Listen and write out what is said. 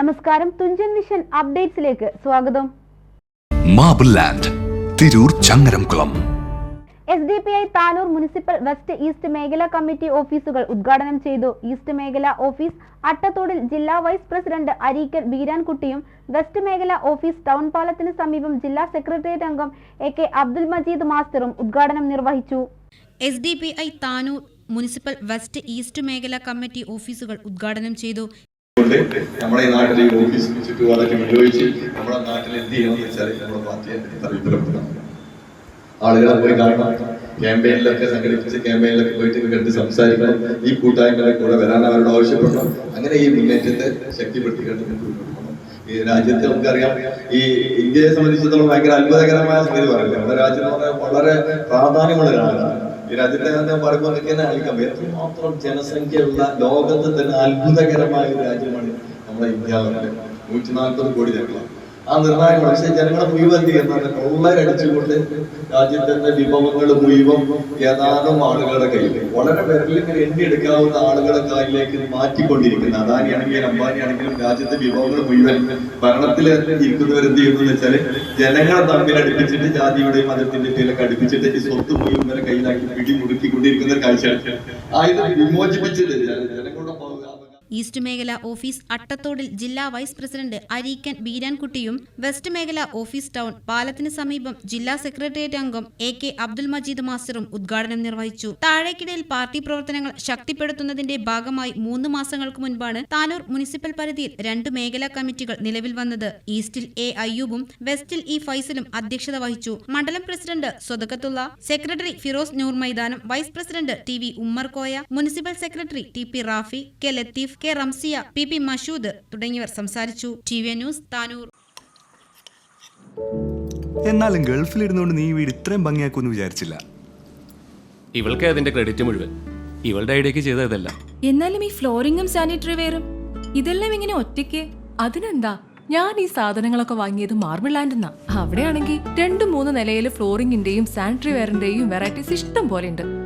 നമസ്കാരം തുഞ്ചൻ മിഷൻ അപ്ഡേറ്റ്സിലേക്ക് സ്വാഗതം. Marble land Tirur Changaramkulam S D P I Tanur municipal west east മേഖലാ committee ഓഫീസുകൾ ഉദ്ഘാടനം ചെയ്തു. ഈസ്റ്റ് മേഖല ഓഫീസ് അട്ടത്തോടിൽ ജില്ലാ വൈസ് പ്രസിഡന്റ് അരീക്കൽ ബീരാൻകുട്ടിയും വെസ്റ്റ് മേഖല ഓഫീസ് ടൗൺ പാലത്തിന് സമീപം ജില്ലാ സെക്രട്ടേറിയറ്റ് അംഗം എ കെ അബ്ദുൽ മജീദ് മാസ്റ്ററും ഉദ്ഘാടനം നിർവഹിച്ചു. S D P I Tanur municipal west east മേഖല കമ്മിറ്റി ഓഫീസുകൾ ഉദ്ഘാടനം ചെയ്തു. നമ്മുടെ ഈ ഓഫീസ് ചുറ്റുപാടൊക്കെ വിനിയോഗിച്ച് നമ്മുടെ നാട്ടിൽ എന്ത് ചെയ്യണമെന്ന് വെച്ചാൽ നമ്മുടെ പാർട്ടിയെ താല്പര്യപ്പെടുത്തണം ആളുകളെ പോയി കാണണം. ക്യാമ്പയിനിലൊക്കെ സംഘടിപ്പിച്ച് ക്യാമ്പയിനിലൊക്കെ പോയിട്ട് കണ്ട് സംസാരിക്കണം. ഈ കൂട്ടായ്മകളെ കൂടെ വരാൻ അവരോട് ആവശ്യപ്പെടണം. അങ്ങനെ ഈ മുന്നേറ്റത്തെ ശക്തിപ്പെടുത്തിക്കൊണ്ട് ഈ രാജ്യത്ത് നമുക്കറിയാം ഈ ഇന്ത്യയെ സംബന്ധിച്ചിടത്തോളം ഭയങ്കര അത്ഭുതകരമായ സംഗതി പറയുന്നത്. നമ്മുടെ രാജ്യം വളരെ പ്രാധാന്യമുള്ള രാജ്യമാണ് രാജ്യത്തെ ഞാൻ പറയുമ്പോൾ തന്നെ ആയിരിക്കാം. എത്രമാത്രം ജനസംഖ്യയുള്ള ലോകത്ത് തന്നെ അത്ഭുതകരമായ ഒരു രാജ്യമാണ് നമ്മുടെ ഇന്ത്യ നൂറ്റി നാൽപ്പത് കോടി ജനങ്ങളാണ്. ആ നിർണായക പക്ഷേ ജനങ്ങളെ മുഴുവൻ എന്ത് വളരെ അടിച്ചുകൊണ്ട് രാജ്യത്തിന്റെ വിഭവങ്ങൾ മുഴുവൻ ഏതാനും ആളുകളുടെ കയ്യിൽ വളരെ വിരലിൽ ഇങ്ങനെ എണ്ണിയെടുക്കാവുന്ന ആളുകളുടെ കയ്യിലേക്ക് മാറ്റിക്കൊണ്ടിരിക്കുന്നത് അദാനിയാണെങ്കിലും അംബാനിയാണെങ്കിലും രാജ്യത്തെ വിഭവങ്ങൾ മുഴുവൻ ഭരണത്തിൽ ഇരിക്കുന്നവർ എന്ത് ചെയ്യുന്നു വെച്ചാൽ ജനങ്ങളെ തമ്മിൽ അടുപ്പിച്ചിട്ട് ജാതിയുടെയും മതത്തിന്റെ പേരൊക്കെ അടുപ്പിച്ചിട്ട് ഈ സ്വത്ത് മുഴുവൻ കയ്യിലാക്കി പിടിമുറുക്കിക്കൊണ്ടിരിക്കുന്ന കാഴ്ചയാണ്. ആ ഇത് വിമോചിപ്പിച്ചിട്ട് ജന- ജനങ്ങളുടെ ഈസ്റ്റ് മേഖല ഓഫീസ് അട്ടത്തോടിൽ ജില്ലാ വൈസ് പ്രസിഡന്റ് അരീക്കൻ ബീരാൻകുട്ടിയും വെസ്റ്റ് മേഖല ഓഫീസ് ടൗൺ പാലത്തിന് സമീപം ജില്ലാ സെക്രട്ടേറിയറ്റ് അംഗം എ കെ അബ്ദുൽ മജീദ് മാസ്റ്ററും ഉദ്ഘാടനം നിർവഹിച്ചു. താഴേക്കിടയിൽ പാർട്ടി പ്രവർത്തനങ്ങൾ ശക്തിപ്പെടുത്തുന്നതിന്റെ ഭാഗമായി മൂന്ന് മാസങ്ങൾക്ക് മുൻപാണ് താനൂർ മുനിസിപ്പൽ പരിധിയിൽ രണ്ട് മേഖലാ കമ്മിറ്റികൾ നിലവിൽ വന്നത്. ഈസ്റ്റിൽ എ അയ്യൂബും വെസ്റ്റിൽ ഇ ഫൈസലും അധ്യക്ഷത വഹിച്ചു. മണ്ഡലം പ്രസിഡന്റ് സ്വതക്കത്തുള്ള സെക്രട്ടറി ഫിറോസ് നൂർ മൈതാനം vice president T V Ummer Koya municipal secretary T P Rafi K Latheef K Ramsiya P P Mashood തുടങ്ങിയവർ സംസാരിച്ചു. T V news Tanur. എന്നാലും ഗൾഫിലിരുന്നുകൊണ്ട് നീ വീട് ഇത്രയും ഭംഗിയാക്കുമെന്ന് വിചാരിച്ചില്ല. ഇവൾക്ക് അതിന്റെ ക്രെഡിറ്റ് മുഴുവൻ. ഇവളുടെ ഐഡിയക്ക് ചെയ്തതല്ല എന്നാലും ഈ ഫ്ലോറിങ്ങും സാനിറ്ററി വെയറും ഇതെല്ലാം ഇങ്ങനെ ഒറ്റയ്ക്ക്? അതിനെന്താ? ഞാൻ ഈ സാധനങ്ങളൊക്കെ വാങ്ങിയത് മാർബിൾ ലാൻഡെന്നാ അവിടെയാണെങ്കിൽ രണ്ടു മൂന്ന് നിലയിൽ ഫ്ലോറിങ്ങിന്റെയും സാനിറ്ററി വെയറിന്റെയും വെറൈറ്റീസ് ഇഷ്ടം പോലെ ഉണ്ട്.